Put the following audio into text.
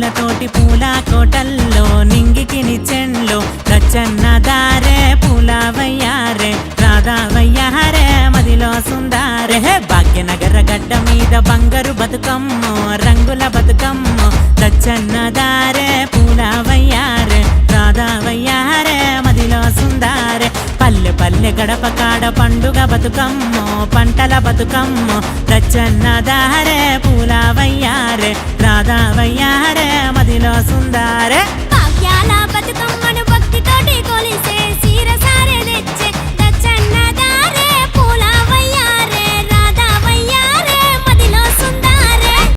పూలతోటి పూల కోటల్లో నింగికి చెండ్లు రచ్చన్న దారే పూలవయ్యారే రాధావయ్యారే మదిలో సుందారే. భాగ్యనగర గడ్డ మీద బంగారు బతుకమ్మ రంగుల బతుకమ్మ రచ్చన్న దారే పూలవయ్యారే రాధావయ్యారే రాధా మదిలో సుందారే. పల్లె పల్లె గడప కాడ పండుగ బతుకమ్మ పంటల బతుకమ్మ రచ్చన్న దారే పూలవయ్యారే. தவையார